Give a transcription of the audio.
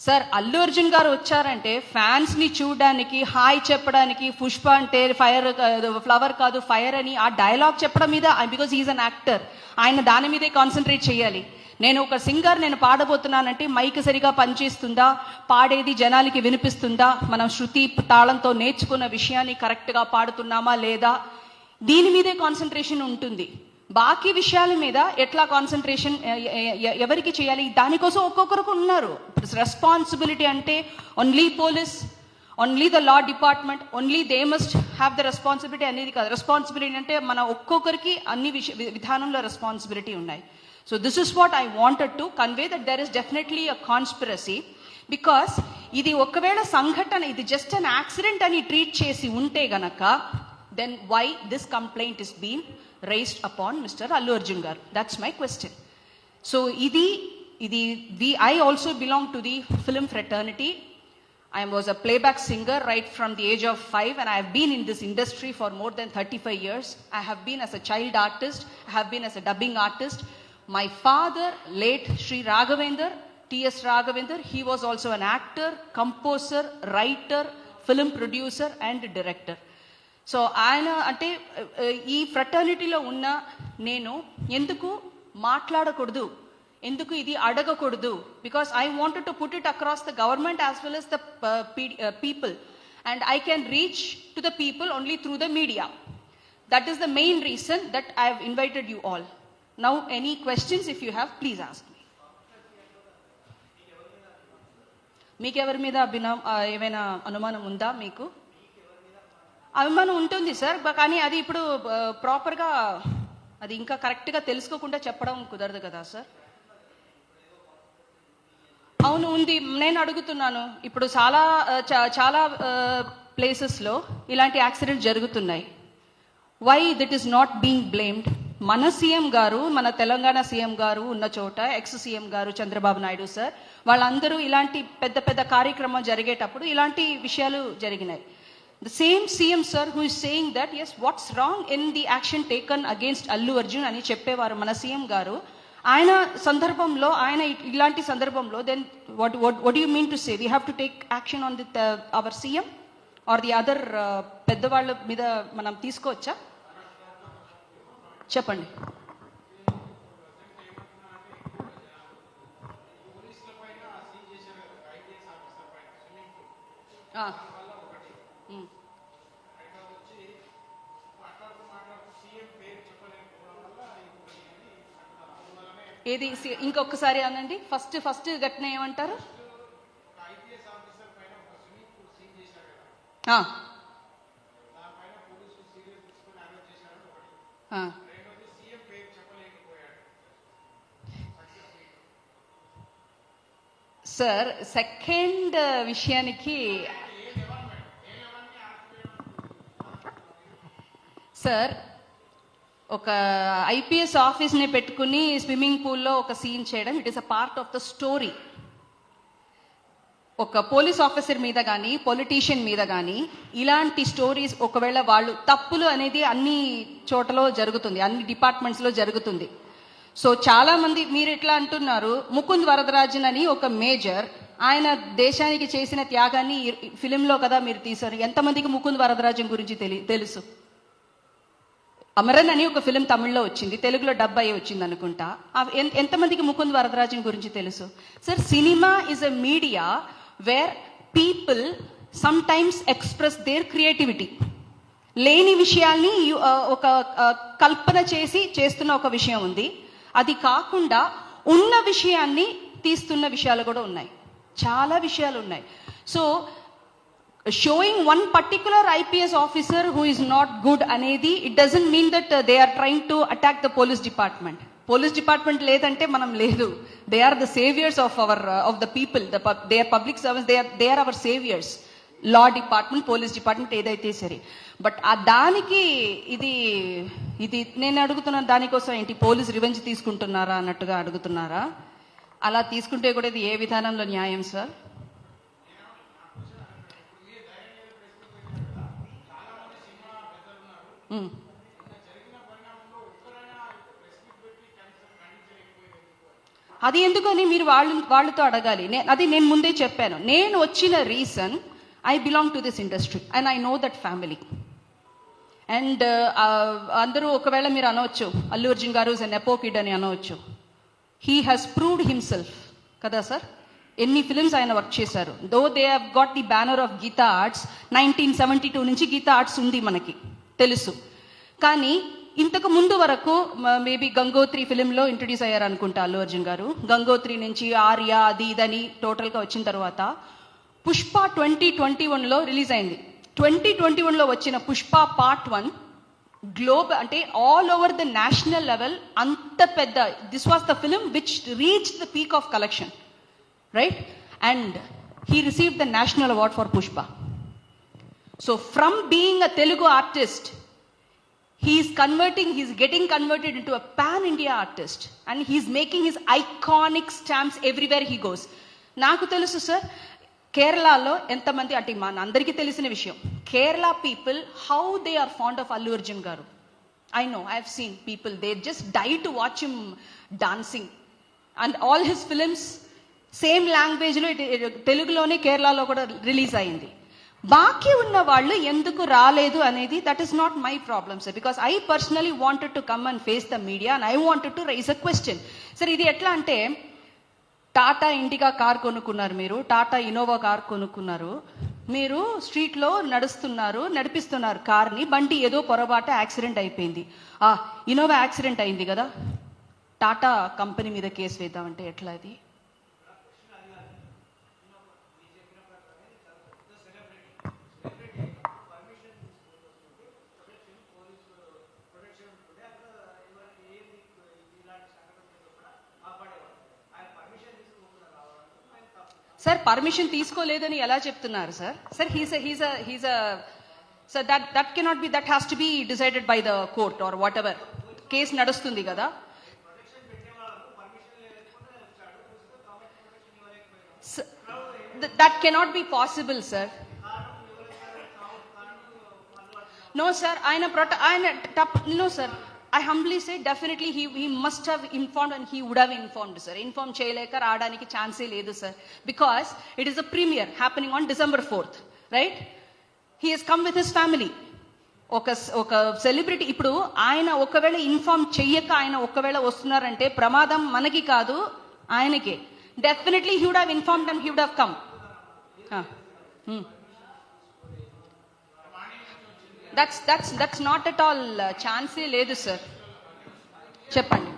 Sir Allu Arjun గారు వచ్చారంటే ఫ్యాన్స్ని చూడడానికి హాయ్ చెప్పడానికి పుష్ప అంటే ఫైర్ ఫ్లవర్ కాదు ఫైర్ అని ఆ డైలాగ్ చెప్పడం మీద బికాజ్ ఈజ్ అన్ యాక్టర్ ఆయన దాని మీదే కాన్సన్ట్రేట్ చేయాలి. నేను ఒక సింగర్ నేను పాడబోతున్నానంటే మైక్ సరిగా పనిచేస్తుందా? పాడేది జనాలకి వినిపిస్తుందా? మనం శృతి తాళంతో నేర్చుకున్న విషయాన్ని కరెక్ట్గా పాడుతున్నామా లేదా? దీని మీదే కాన్సన్ట్రేషన్ ఉంటుంది. బాకీ విషయాల మీద ఎట్లా కాన్సన్ట్రేషన్ ఎవరికి చేయాలి? దానికోసం ఒక్కొక్కరికి ఉన్నారు. రెస్పాన్సిబిలిటీ అంటే only police only the law department only they must have the responsibility అనేది కాదు. రెస్పాన్సిబిలిటీ అంటే మన ఒక్కొక్కరికి అన్ని విష విధానంలో రెస్పాన్సిబిలిటీ ఉన్నాయి. So this is what I wanted to convey that there is definitely a conspiracy because ఇది ఒకవేళ సంఘటన ఇది జస్ట్ అన్ యాక్సిడెంట్ అని ట్రీట్ చేసి ఉంటే గనక then why this complaint is been raised upon Mr. Allu Arjun That's my question. So idi, idi, we, I also belong to the film fraternity. I was a playback singer right from the age of five and I have been in this industry for more than 35 years. I have been as a child artist, I have been as a dubbing artist. My father, late Sri Raghavendra, T.S. Raghavendra, he was also an actor, composer, writer, film producer and director. So ఆయన అంటే ఈ ఫ్రటర్నిటీలో ఉన్న నేను ఎందుకు మాట్లాడకూడదు? ఎందుకు ఇది అడగకూడదు? Because I wanted to put it across the government as well as the people and I can reach to the people only through the media that is the main reason that I have invited you all now any questions if you have please ask me మీకు ఎవరి మీద అభినా ఏమైనా అనుమానం ఉందా మీకు? అభిమానం ఉంటుంది సార్ కానీ అది ఇప్పుడు ప్రాపర్గా అది ఇంకా కరెక్ట్గా తెలుసుకోకుండా చెప్పడం కుదరదు కదా సార్? అవును ఉంది. నేను అడుగుతున్నాను. ఇప్పుడు చాలా చాలా ప్లేసెస్లో ఇలాంటి యాక్సిడెంట్ జరుగుతున్నాయి. Why that is not being blamed మన సీఎం గారు మన తెలంగాణ సీఎం గారు ఉన్న చోట ఎక్స్ సీఎం గారు చంద్రబాబు నాయుడు సార్ వాళ్ళందరూ ఇలాంటి పెద్ద పెద్ద కార్యక్రమం జరిగేటప్పుడు ఇలాంటి విషయాలు జరిగినాయి. The same CM sir who is saying that yes what's wrong in the action taken against Allu Arjun అని చెప్పేవారు మన సీఎం గారు. ఆయన సందర్భంలో ఆయన ఇలాంటి సందర్భంలో then what what you mean to say we have to take action on the our CM or the other పెద్దవాళ్ళ మీద మనం తీసుకోవచ్చా? చెప్పండి. ఆ. ఏది సి- ఇంకొకసారి అనండి. ఫస్ట్ ఫస్ట్ ఘటన ఏమంటారు? ఆ. సార్ సెకండ్ విషయానికి సార్ ఒక ఐపీఎస్ ఆఫీస్ని పెట్టుకుని స్విమ్మింగ్ పూల్లో ఒక సీన్ చేయడం it is a part of the story ఒక పోలీస్ ఆఫీసర్ మీద కానీ పొలిటీషియన్ మీద కానీ ఇలాంటి స్టోరీస్ ఒకవేళ వాళ్ళు తప్పులు అనేది అన్ని చోటలో జరుగుతుంది అన్ని డిపార్ట్మెంట్స్లో జరుగుతుంది. సో చాలామంది మీరు ఎట్లా అంటున్నారు ముకుంద్ వరదరాజన్ అని ఒక మేజర్ ఆయన దేశానికి చేసిన త్యాగాన్ని ఫిలింలో కదా మీరు తీశారు ఎంతమందికి ముకుంద్ వరదరాజన్ గురించి తెలి తెలుసు? అమరన్ అని ఒక ఫిలిం తమిళ్ళో వచ్చింది తెలుగులో డబ్ అయ్యి వచ్చింది అనుకుంటా. ఎంతమందికి ముకుంద్ వరదరాజన్ గురించి తెలుసు? Sir cinema is a media where people sometimes express their creativity. లేని విషయాల్ని ఒక కల్పన చేసి చేస్తున్న ఒక విషయం ఉంది. అది కాకుండా ఉన్న విషయాన్ని తీస్తున్న విషయాలు కూడా ఉన్నాయి. చాలా విషయాలు ఉన్నాయి. So showing one particular IPS officer who is not good అనేది it doesn't mean that they are trying to attack the police department police department లేదంటే మనం లేదు. They are the saviours of our of the people the they are public service they are they are our saviours law department police department ఏదైతే సరే. But ఆ దానికి ఇది ఇది నేను అడుగుతున్న దానికోసం ఏంటి? పోలీస్ రివెంజ్ తీసుకుంటున్నారా అన్నట్టుగా అడుగుతున్నారా? అలా తీసుకుంటే కూడా ఇది ఏ విధానంలో న్యాయం సార్ అది ఎందుకని మీరు వాళ్ళు వాళ్ళతో అడగాలి? అది నేను ముందే చెప్పాను. నేను వచ్చిన reason I belong to this industry and I know that family and అందరూ ఒకవేళ మీరు అనవచ్చు అల్లు అర్జున్ గారు ఇస్ నెపో అని అనవచ్చు. హీ హ్యాస్ ప్రూవ్డ్ హిమ్సెల్ఫ్ కదా సార్? ఎన్ని ఫిల్మ్స్ ఆయన వర్క్ చేశారు? Though they have got the banner of Geetha Arts nineteen seventy two నుంచి గీతా ఆర్ట్స్ ఉంది మనకి. తెలుసు. కానీ ఇంతకు ముందు వరకు మేబీ గంగోత్రి ఫిలింలో ఇంట్రడ్యూస్ అయ్యారు అనుకుంటా అల్లు అర్జున్ గారు. గంగోత్రి నుంచి ఆర్య అది ఇదని టోటల్గా వచ్చిన తర్వాత పుష్ప ట్వంటీ ట్వంటీ వన్లో రిలీజ్ అయింది. ట్వంటీ ట్వంటీ వన్లో వచ్చిన పుష్ప పార్ట్ వన్ గ్లోబ్ అంటే all over the national level అంత పెద్ద this was the film which reach the peak of collection. Right? And he receive the national award for Pushpa. So from being a Telugu artist he's converting he's getting converted into a pan India artist and he's making his iconic stamps everywhere he goes నాకు తెలుసు sir కేరళలో ఎంతమంది అంటే మన అందరికీ తెలిసిన విషయం. Kerala people how they are fond of Allu Arjun garu. I know I have seen people they just die to watch him dancing and all his films same లాంగ్వేజ్లో తెలుగులోనే కేరళలో కూడా రిలీజ్ అయింది. బాకీ ఉన్న వాళ్ళు ఎందుకు రాలేదు అనేది that is not my problem sir because I personally wanted to come and face the media and I wanted to raise a question sir ఇది ఎట్లా అంటే టాటా ఇండిగా కార్ కొనుక్కున్నారు మీరు టాటా ఇనోవా కార్ కొనుక్కున్నారు. మీరు స్ట్రీట్లో నడుస్తున్నారు నడిపిస్తున్నారు కార్ని బండి ఏదో పొరపాటు యాక్సిడెంట్ అయిపోయింది. ఆ ఇనోవా యాక్సిడెంట్ అయింది కదా. టాటా కంపెనీ మీద కేసు వేద్దామంటే ఎట్లా అది సార్ పర్మిషన్ తీసుకోలేదని ఎలా చెప్తున్నారు sir? Sir he's he's he's sir that that cannot be that has to be decided by the court or whatever case నడుస్తుంది కదా. That cannot be possible sir no sir ఆయన ప్రొట ఆయన టప్ no sir I humbly say definitely he he must have informed and he would have informed sir inform చేయలేక రావడానికి ఛాన్సే లేదు sir because it is a premiere happening on December fourth right he has come with his family ఒక ఒక celebrity ఇప్పుడు ఆయన ఒకవేళ inform చెయ్యక ఆయన ఒకవేళ వస్తున్నారంటే ప్రమాదం మనకి కాదు ఆయనకే. Definitely he would have informed and he would have come that's that's that's not at all ఛాన్సే లేదు సార్ చెప్పండి.